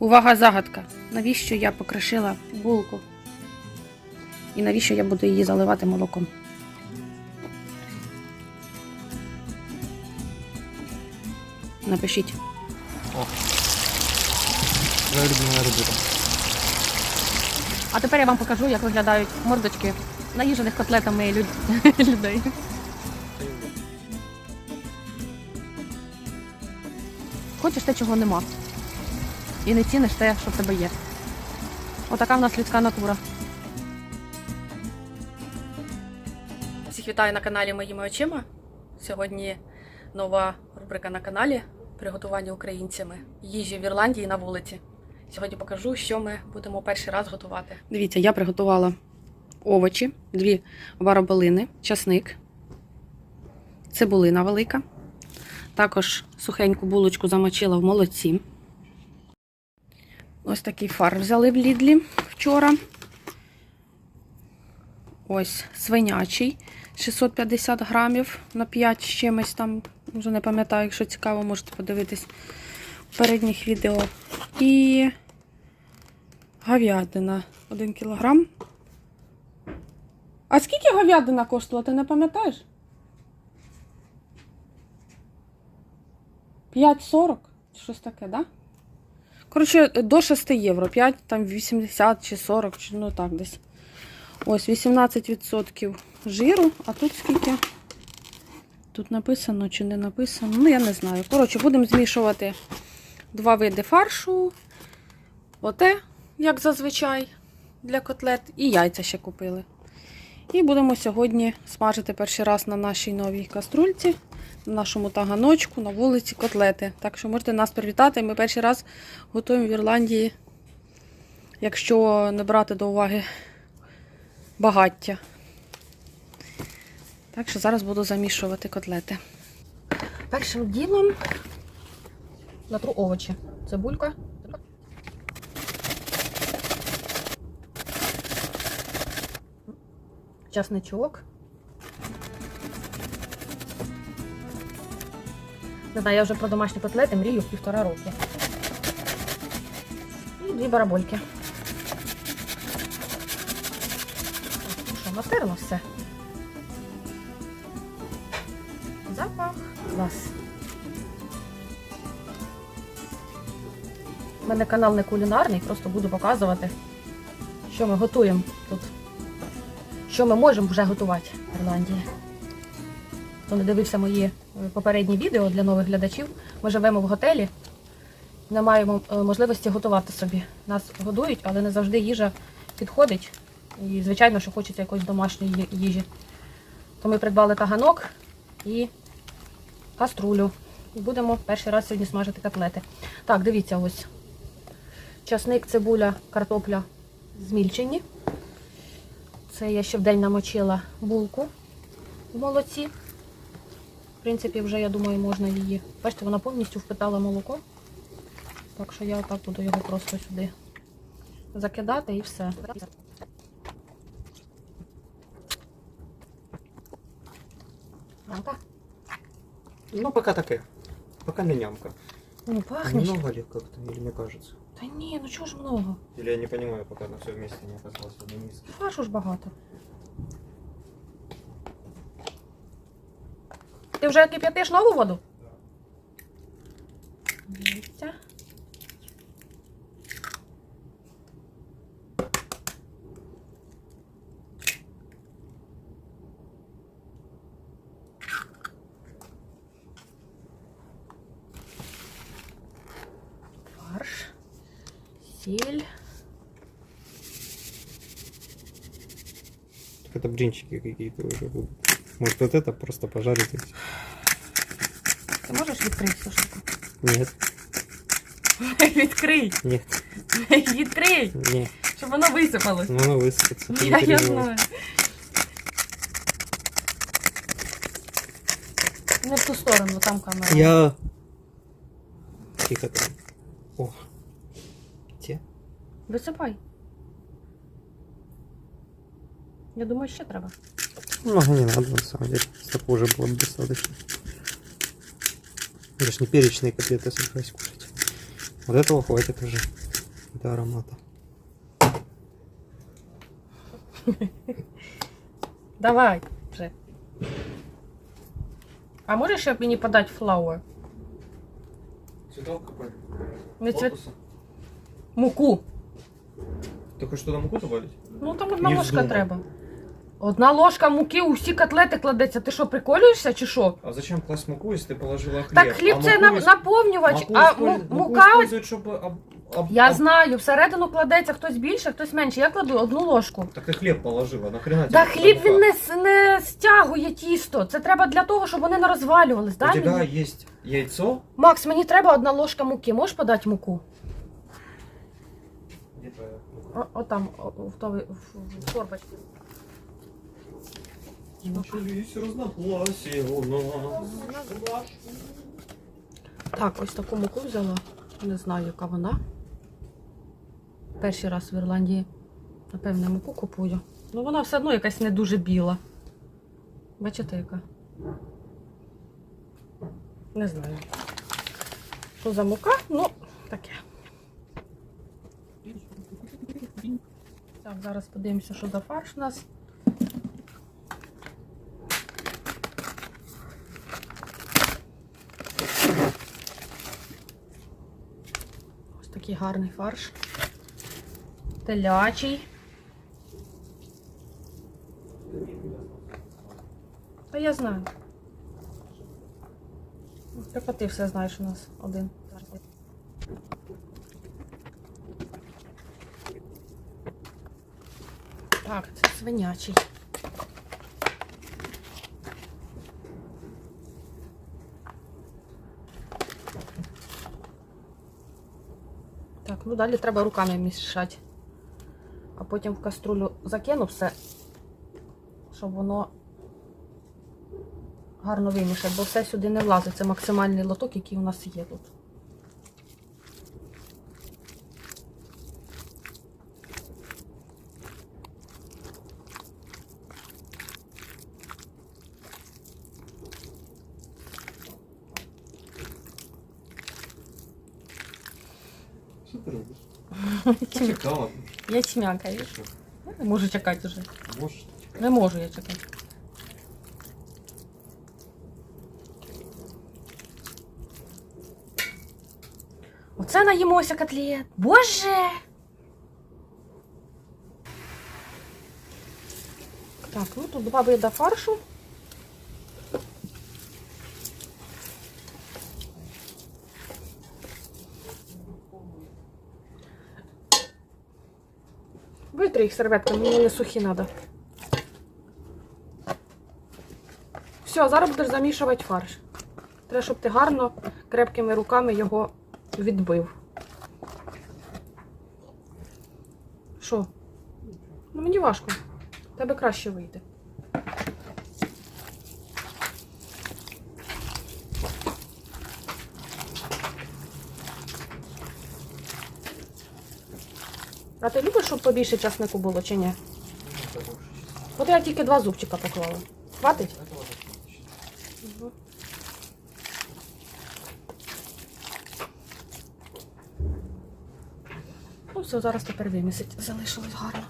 Увага, загадка. Навіщо я покришила булку? І навіщо я буду її заливати молоком? Напишіть. Твоя любимая рубрика. А тепер я вам покажу, як виглядають мордочки наїжених котлетами люд- людей. Хочеш те, чого нема. І не ціниш те, що в тебе є. Отака в нас людська натура. Всіх вітаю на каналі Моїми очима. Сьогодні нова рубрика на каналі Приготування українцями їжі в Ірландії на вулиці. Сьогодні покажу, що ми будемо перший раз готувати. Дивіться, я приготувала овочі, дві бараболини, часник, цибулина велика. Також сухеньку булочку замочила в молоці. Ось такий фар взяли в лідлі вчора. Ось свинячий 650 грамів на 5 з чимось там. Вже не пам'ятаю, якщо цікаво, можете подивитись в передніх відео. І говядина 1 кілограм. А скільки говядина коштувала, ти не пам'ятаєш? 5,40? Щось таке, да? Коротше, до 6 євро. 5, там 80 чи 40, чи ну так десь. Ось 18% жиру, а тут скільки? Тут написано чи не написано? Ну, я не знаю. Коротше, будемо змішувати два види фаршу. Оте, як зазвичай, для котлет, і яйця ще купили. І будемо сьогодні смажити перший раз на нашій новій каструльці, на нашому таганочку, на вулиці котлети. Так що можете нас привітати. Ми перший раз готуємо в Ірландії, якщо не брати до уваги багаття. Так що зараз буду замішувати котлети. Першим ділом натру овочі. Цибулька. Часничок. Не знаю, я вже про домашні котлети мрію півтора роки. І дві барабольки. Ну що, натерла все. Запах. Клас. У мене канал не кулінарний, просто буду показувати, що ми готуємо тут. Що ми можемо вже готувати в Ірландії. Хто не дивився мої е, попередні відео для нових глядачів, ми живемо в готелі, не маємо е, можливості готувати собі. Нас годують, але не завжди їжа підходить. І, звичайно, що хочеться якоїсь домашньої їжі. То ми придбали таганок і каструлю. І будемо перший раз сьогодні смажити котлети. Так, дивіться, ось. Часник, цибуля, картопля змільчені. Це я ще в день намочила булку в молоці. В принципі, вже, я думаю, можна її. Бачите, вона повністю впитала молоко. Так що я отак буду його просто сюди закидати і все. Ну, пока такая. Пока не нямка. Ну, пахнет. Много ли как-то, или мне кажется? Та ні, ну чого ж много? Или я не понимаю, пока оно все вместе не оказалось в одном миске. Фаршу ж багато. Ти вже кип'ятиш нову воду? Фарш, сіль. Это блинчики какие-то уже будут. Может, вот это просто пожарить и всё? Ти можеш відкрити сушку? Нет, Відкрий! нет, Відкрий! нет. Щоб воно висипалось. Ну, оно высыпется. ты не Я, я переживай. знаю. Не в ту сторону, там камера. Я... Тихо там. О. Те? Висипай. Я думаю, ще треба. Много не надо, на самом деле. Столько уже было бы достаточно. Ж не перечные котлеты собираюсь кушать. Вот этого хватит уже до аромата. Давай вже. А можеш ще мені подати флауер? Цветок какой? Не цвет... Муку. Ты хочешь туда муку добавить? Ну там одна Не ложка вздумай. треба. Одна ложка муки у всі котлети кладеться. Ти що, приколюєшся чи що? А зачем класть муку, если ты положила хлеб? Так хліб а це муку на, ис- наповнювач, муку а использ- му- муку мука. используют, чтобы об- об- Я об- знаю, всередину кладеться хтось більше, хтось менше. Я кладу одну ложку. Так ты хлеб положила, нахрена Та тебе хліб мука? він не, с- не стягує тісто. Це треба для того, щоб вони не розвалювались. У Дай тебя мені. есть яйцо? Макс, мені треба одна ложка муки. Можеш подати муку? Где твоя мука? О, отам, о, о, в, той- в, в торбочці. Начались разногласия у нас. Так, ось таку муку взяла. Не знаю, яка вона. Перший раз в Ірландії, напевне, муку купую. Ну вона все одно якась не дуже біла. Бачите, яка? Не знаю. Що за мука? Ну, таке. Так, зараз подивимося, що за фарш у нас. Такий гарний фарш. Телячий. Та я знаю. Тільки ти все знаєш у нас один. Так, це свинячий. Далі треба руками мішати. А потім в каструлю закину все, щоб воно гарно вимішати, бо все сюди не влазить. Це максимальний лоток, який у нас є тут. Я чмякаю. Не можу чекати вже. Можешь? Не можу я чекати. Оце наїмося котлет. Боже! Так, ну тут два вида фаршу. Витри їх серветка, мені не сухі треба. Все, зараз будеш замішувати фарш. Треба, щоб ти гарно крепкими руками його відбив. Що? Ну мені важко. Тебе краще вийде. А ти любиш, щоб побільше часнику було чи ні? От я тільки два зубчика поклала. Хватить? Ну все, зараз тепер вимісить. Залишилось гарно.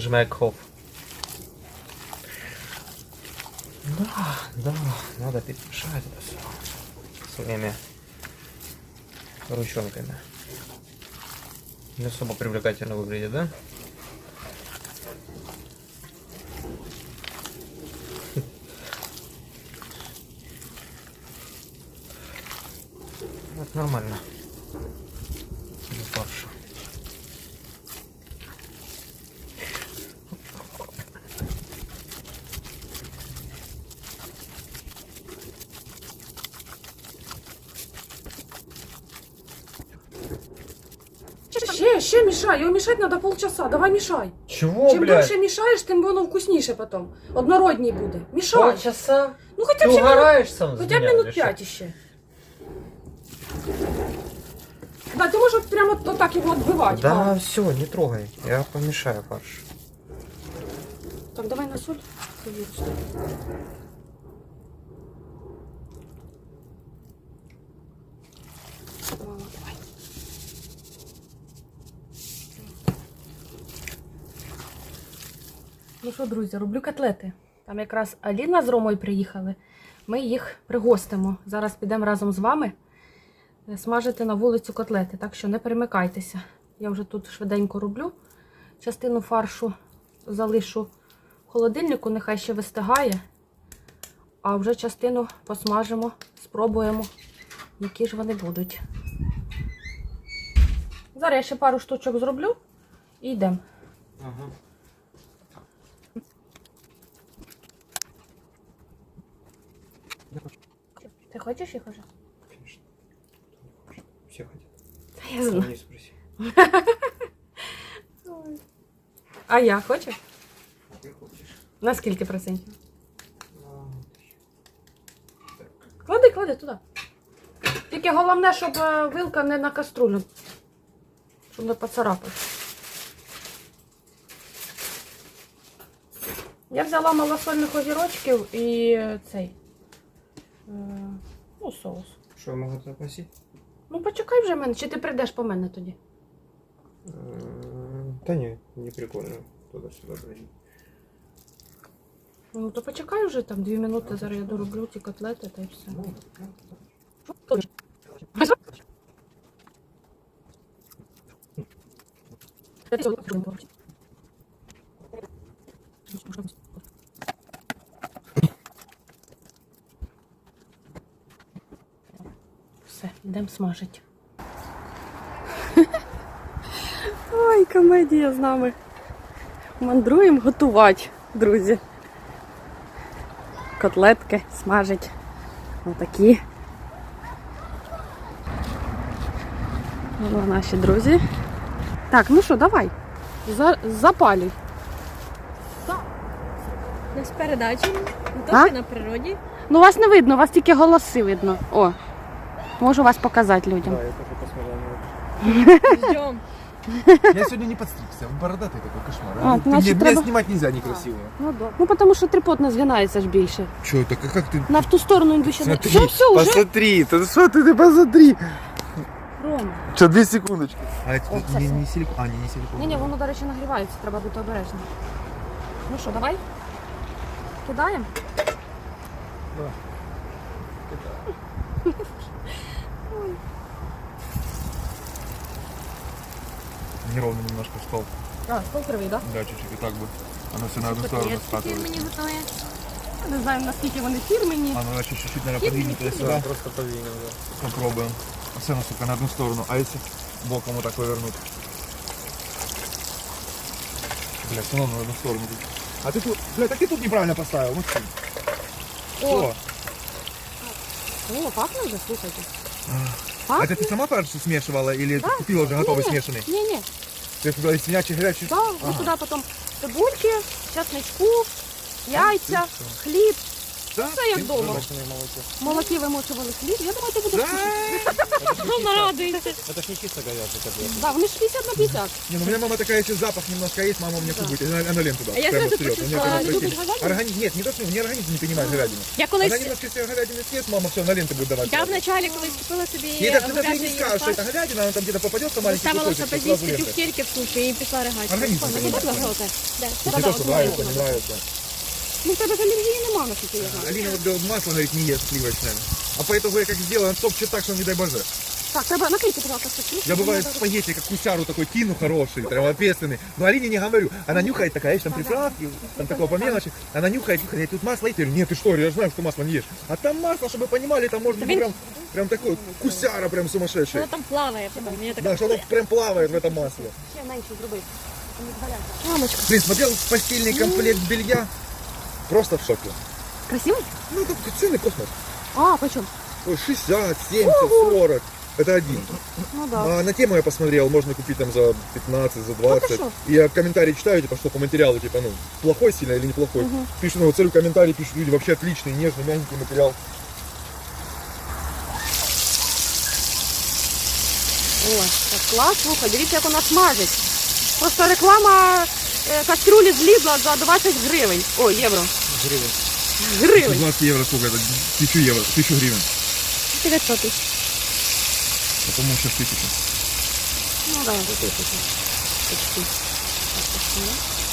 Жмекхоф. Да, да, надо перемешать это все своими ручонками. Не особо привлекательно выглядит, да? Это нормально. Ще, ще мішай, його мішати треба полчаса. Давай мішай. Чего, Чим блядь? довше мішаєш, тим воно вкусніше потім. Однородній буде. Мішай. Полчаса? Ну хоча Ты б ще минут, угораешь сам за хоча б меня, минут или что? 5 ще. Да, ти можеш прямо то так його відбивати. Да, а. все, не трогай. Я помешаю фарш. Так, давай на соль. Ну що, друзі, роблю котлети. Там якраз Аліна з Ромою приїхали. Ми їх пригостимо. Зараз підемо разом з вами е, смажити на вулицю котлети. Так що не перемикайтеся. Я вже тут швиденько роблю. Частину фаршу залишу в холодильнику, нехай ще вистигає. А вже частину посмажимо, спробуємо, які ж вони будуть. Зараз я ще пару штучок зроблю і йдемо. Ага. Ти хочеш їх уже? Конечно. Все хотят. Та я знаю. Не спроси. А я хочу? Ты хочешь? На скільки процентів? Клади, клади туди. Тільки головне, щоб е, вилка не на каструлю. Щоб не поцарапати. Я взяла малосольних огірочків і е, цей. е, Ну, соус. Что, я могу это относить? Ну, почекай вже мене, чи ти прийдеш по мене тоді? М, Да не, не прикольно. Туда-сюда бродить. Ну, то почекай вже там дві минути, зараз я дороблю ті котлети та й все. Ну, Все, йдемо смажити. Ой, комедія з нами. Мандруємо готувати, друзі. Котлетки смажить. Отакі. Ось наші друзі. Так, ну що, давай. За, запалюй. З передачі, не А? то що на природі. Ну вас не видно, вас тільки голоси видно. О, можу вас показати людям. Да, я тоже посмотрел на это. Ждем. Я сегодня не подстригся, бородатый такой кошмар. А, Ты значит, мне, треба- меня снимать нельзя некрасиво. Ну, да. ну тому що трипот не згинається ж більше. Че, так а как ты... На в ту сторону він ще не. Смотри, Все, все, уже. посмотри, ты что ты, ты посмотри. Рома. Что, две секундочки. А это О, не, совсем. не силикон? А, не, не силикон. Ні, ні, воно, до речі, нагрівається, треба бути обережним. Ну що, давай? Кидаємо? Неровно немножко стол. А, стол кривий, так? Да, чуть-чуть, и так бы. Оно все на одну сторону скатывается. мені готує. Да? Не знаю, наскільки вони фірмені. Оно еще чуть-чуть, наверное, подвинет туда-сюда. Просто подвинем, да. Попробуем. Все, оно, сука, на одну сторону. А если боком вот так повернуть? Бля, все равно на одну сторону. А ты тут, бля, так ты тут неправильно поставил. Ну что? О, о, пахне вже, слухайте. А это ты сама фарш смешивала или ты купила уже готовый смешанный? Ні, ні. Ты туда из свинячий горячий? Да, ось туди потім цибульки, часничку, яйця, хліб. Да? Все як вдома. Молочное молоко. В молокі вимочували хліб. Я думаю, ти будеш. Да? Мама радується. Это ж не чисто говяжий котлет. Да, вони ж 50 на 50. Не, ну у меня мама такая, если запах немножко есть, мама мне Да. кубит. Она, она ленту даст. А я прямо сразу вперед. У меня почувствовала, прямо она противно. любит говядину? Организм, нет, не то, что у нее организм не принимает говядину. Я Она колись, немножко если говядины съест, мама все, на ленты будет давать. я вначалі колись купила собі Ей даже, ты даже не говяжий скажешь, что фарш, это говядина, она там где-то попадется маленький Ставила, щоб кусочек, и сразу з'їсти ленты. тюфтельки в суші і пішла ригати. Организм Мені такой. так гроте. Не то, что нравится, не нравится. Ну, в тебе ж алергії нема, наскільки я знаю. Алина вот говорит, масло, говорит, не ест сливочное. А по итогу я как сделаю, он топчет так, что не дай боже. Так, треба накрити, пожалуйста, стакан. Я бывает спагетти, как кусяру такой кину хороший, прям ответственный. Но Алине не говорю. Она нюхает такая, видишь, там приправки, там такого по мелочи. Она нюхает, нюхает, я тут масло есть. Я говорю, нет, ты что, я же знаю, что масло не ешь. А там масло, чтобы вы понимали, там может быть прям, прям такой кусяра прям сумасшедший. Воно там плаває, потім. Мені так Да, что оно прям плавает в этом масле. Ще менше зроби. Мамочка. Блин, смотрел постельный комплект белья. Просто в шоке. Красивий? Ну, тут цены космос. А, почем? Ой, 60, 70, 40. Это один. Ну да. А на тему я посмотрел, можно купить там за 15, за 20. шо? и я комментарии читаю, типа, что по материалу, типа, ну, плохой сильно или неплохой. Мгм. Пишут, ну, целью комментарий пишут люди, вообще отличный, нежный, мягенький материал. Ой, так клас, слухай, дивіться, як вона смажить. Просто реклама е, кастрюлі злізла за 20 гривень. О, євро. Гривен. Гривень. 20 евро сколько это? 1000 евро, 1000 гривен. 900 тисяч. А по-моему, сейчас 1000. Ну, да.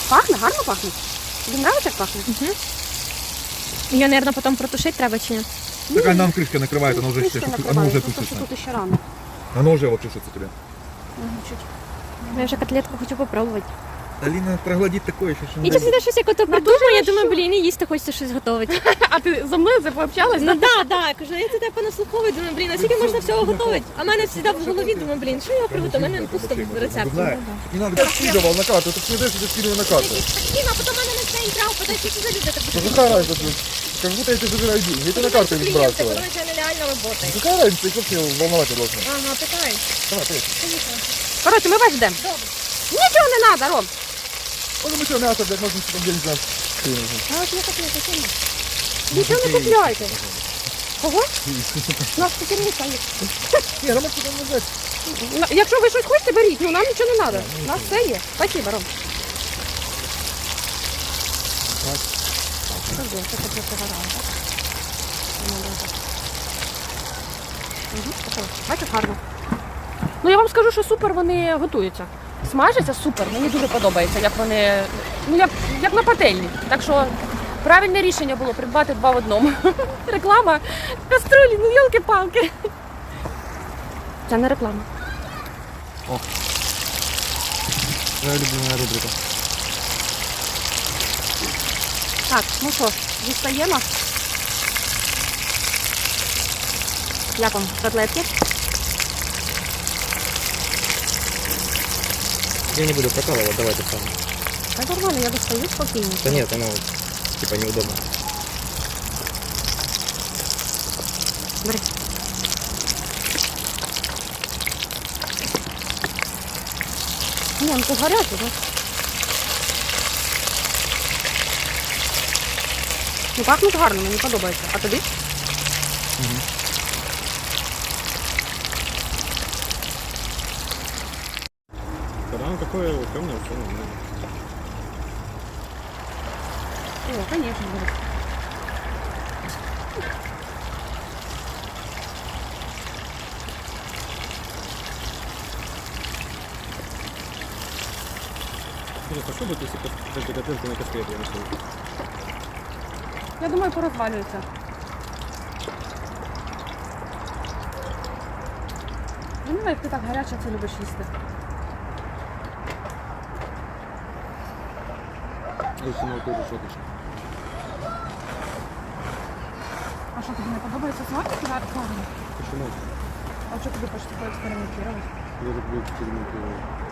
Пахне, гарно пахне. Тобі нравиться, як пахне? Її, мабуть, потім протушити треба чи ні? Так а нам крышка накрывает, оно уже, Трішки все, оно накриваю, уже просто що тушится. тут ще рано. Оно уже вот тушится тебе. Я вже котлетку хочу попробувати. Алина проглотит такое еще, что І чи завжди щось як ото придумаю, я думаю, блін, і їсти хочеться щось готувати. А ти за мною це пообщалась? Ну да, да, кажу, я це тебе наслуховую, думаю, блін, а скільки можна всього готувати? А в мене завжди в голові, думаю, блін, що я приготую? У мене пусто рецепт. Знаю. Не надо, я скидывал на карту, ты не знаешь, что ты скидывал на карту. Діма, потім мене на цей брав, подайте, що за люди так Ну какая разница? Как будто я тебе забираю деньги, я тебе на карту не клієнти, сбрасываю. коротше, нереально роботи. Какая разница, их вообще волновать не должно. Ага, питай. Давай, поехали. Коротше, ми вас ждемо. Нічого не треба, Ром. Мы все мясо, блядь, можно там где-нибудь. А от я котлета сильно. Нічого не купляйте. Кого? У нас є. Не, там? На- Якщо ви щось хочете, беріть, ну нам нічого не треба. У нас все є. Спасибо, Ром. Подожди, це таке загорало, так? Да, так. Мгм, готово. Бачиш, гарно. Ну я вам скажу, що супер вони готуються. Смажаться супер, мені дуже подобається, як вони. Ну, як, як на пательні. Так що правильне рішення було придбати два в одному. Реклама, каструлі, ну йолки-палки. Це не реклама. О, Твоя любимая рубрика. Так, ну що, дістаємо. Як вам котлетки? Я не буду прокалывать, давай ты сам. Та нормально, я достаю спокійно. Да нет, оно типа неудобно. Бери. Ні, ну це гаряче, так? Ну пахнуть гарно, мені подобається. А тобі? Такое темное, все нормально. О, конечно, бери. Интересно, что будет, если кос- эти на костре я нашел? Я думаю, порозвалюється. Я не знаю, як ти так гаряче це любиш їсти. Если оно тоже что-то. А що тобі не подобається смак? Гарно. Почему? А що тобі хочеться поекспериментувати? Я люблю экспериментировать.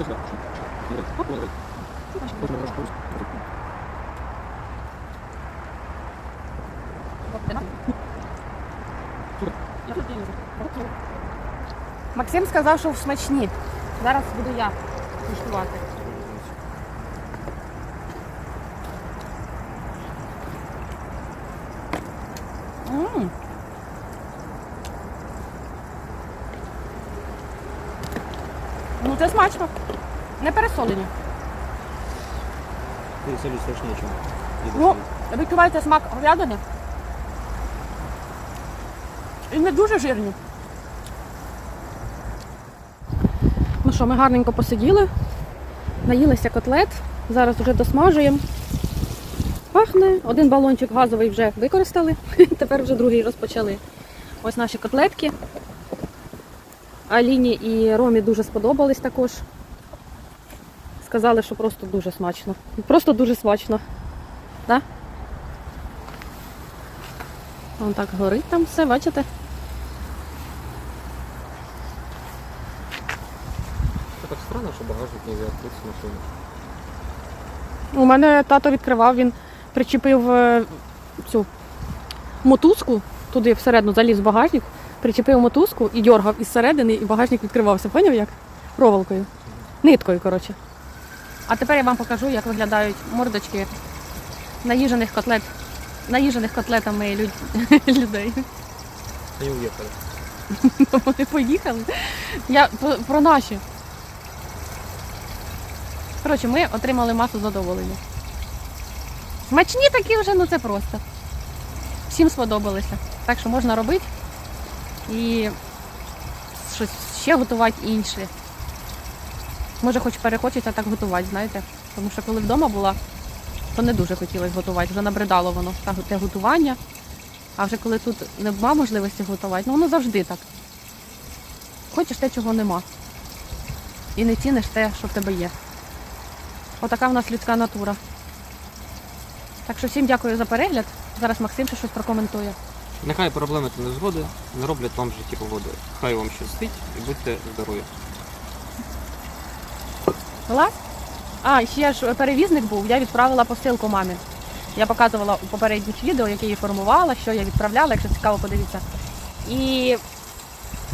Тогда. Нет, вот, вот. Вот, вот, вот. Максим сказав, що смачні. Зараз буду я куштувати. Ну це смачно. Не пересолені. Пересолить страшнее, чем Ну, відчуваєте смак говядини. І не дуже жирні. Ну що, ми гарненько посиділи, наїлися котлет, зараз вже досмажуємо. Пахне, один балончик газовий вже використали, тепер вже другий розпочали. Ось наші котлетки. Аліні і Ромі дуже сподобались також. Сказали, що просто дуже смачно. Просто дуже смачно. Да? Вон так горить там все, бачите? Це так странно, що багажник не відкрити з машини. У мене тато відкривав, він причепив е, цю мотузку туди всередину заліз в багажник, причепив мотузку і дьоргав із середини, і багажник відкривався. Поняв як? Проволокою. Ниткою, коротше. А тепер я вам покажу, як виглядають мордочки наїжених котлет, наїжених котлетами люд- людей. Вони уїхали. Вони поїхали. Я про, про наші. Коротше, ми отримали масу задоволення. Смачні такі вже, ну це просто. Всім сподобалося. Так що можна робити і щось ще готувати інше. Може, хоч перехочеться так готувати, знаєте. Тому що коли вдома була, то не дуже хотілося готувати. Вже набридало воно те готування. А вже коли тут нема можливості готувати, ну воно завжди так. Хочеш те, чого нема. І не ціниш те, що в тебе є. Отака в нас людська натура. Так що всім дякую за перегляд. Зараз Максим ще щось прокоментує. Нехай проблеми та незгоди не роблять вам в житті погоди. Хай вам щастить і будьте здорові. Клас? А, ще ж перевізник був, я відправила посилку мамі. Я показувала у попередніх відео, які я формувала, що я відправляла, якщо цікаво, подивіться. І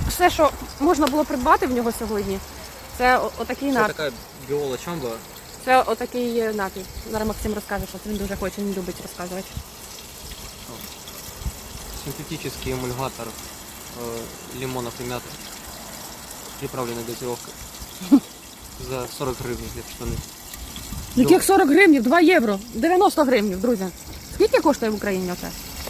все, що можна було придбати в нього сьогодні, це отакий Це така біола чамба. Це отакий е, напій. Зараз Максим розкаже, що це він дуже хоче, він любить розказувати. Синтетический эмульгатор э, лимонов и мяты, приправленный дозировкой. За 40 гривен для штаны. Яких 40 гривнів, 2 євро, 90 гривнів, друзі. Скільки коштує в Україні оце?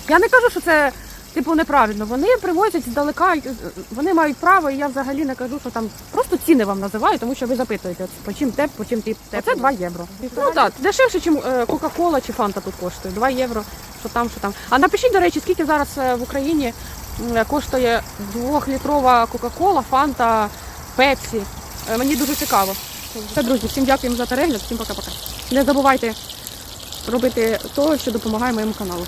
Я не кажу, що це типу неправильно. Вони привозять здалека, е, вони мають право, і я взагалі не кажу, що там просто ціни вам називаю, тому що ви запитуєте, по чим теп, по чим тип. Оце 2 євро. Ну так, дешевше, ніж Кока-Кола чи Фанта тут коштує. 2 євро, що там, що там. А напишіть, до речі, скільки зараз е, в Україні коштує 2-літрова Кока-Кола, Фанта, Пепсі. Е, Мені дуже цікаво. Все, друзі, всім дякуємо за перегляд, всім пока-пока. Не забувайте робити те, що допомагає моєму каналу.